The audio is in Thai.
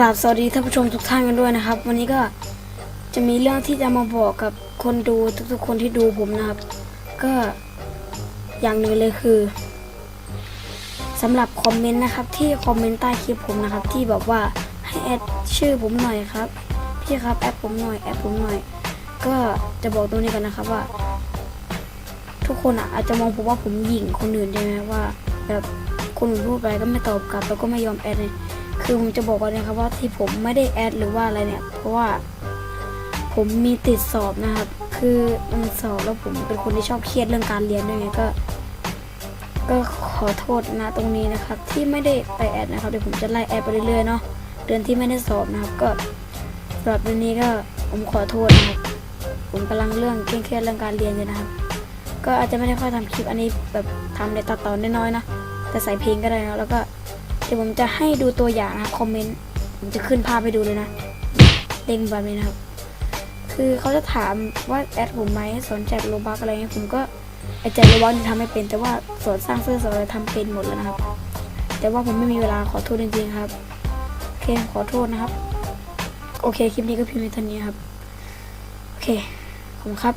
กราบสวัสดีท่านผู้ชมทุกท่านกันด้วยนะครับ วันนี้ก็จะมีเรื่องที่จะมาบอกกับคนดูทุกๆคนที่ดูผมนะครับ ก็อย่างหนึ่งเลยคือสำหรับคอมเมนต์นะครับ ที่คอมเมนต์ใต้คลิปผมนะครับ ที่บอกว่าให้แอดชื่อผมหน่อยครับพี่ครับแอดผมหน่อยแอดผมหน่อย ก็จะบอกตรงนี้กันนะครับว่า ทุกคนอะอาจจะมองผมว่าผมหยิ่งคนอื่นใช่ไหมว่าแบบคนอื่นพูดไปก็ไม่ตอบกลับแล้วก็ไม่ยอมแอดเลย คือผมจะบอกก่อนนะครับว่าที่ผมไม่ได้แอดหรือว่าอะไรเนี่ย เพราะว่าผมมีติดสอบนะครับ คือมันสอบแล้วผมเป็นคนที่ชอบเครียดเรื่องการเรียนด้วยไงก็ ก็ขอโทษนะตรงนี้นะครับ ที่ไม่ได้ไปแอดนะครับเดี๋ยวผมจะไล่แอดไปเรื่อยๆเนาะเดือนที่ไม่ได้สอบนะครับ ก็สำหรับเดือนนี้ก็ผมขอโทษนะครับผมกำลังเรื่องเครียดเรื่องการเรียนอยู่นะครับ ก็อาจจะไม่ได้ค่อยทำคลิปอันนี้แบบทำในตัดต่อน้อยๆนะแต่ใส่เพลงก็ได้นะแล้วก็ เดี๋ยวผมจะให้ดูตัวอย่างนะครับคอมเมนต์ผมจะขึ้นภาพให้ดูเลยนะเด้งแบบนี้นะครับ คือเขาจะถามว่าแอดผมไหมสนแจกโลบักอะไรเงี้ยผมก็ไอแจกโลบักทำไม่เป็น แต่ว่าสอนสร้างเสื้อสอนอะไรทำเป็นหมดแล้วนะครับ แต่ว่าผมไม่มีเวลาขอโทษจริงๆครับโอเคขอโทษนะครับ โอเคคลิปนี้ก็เพียงเท่านี้ครับ โอเคขอบคุณครับ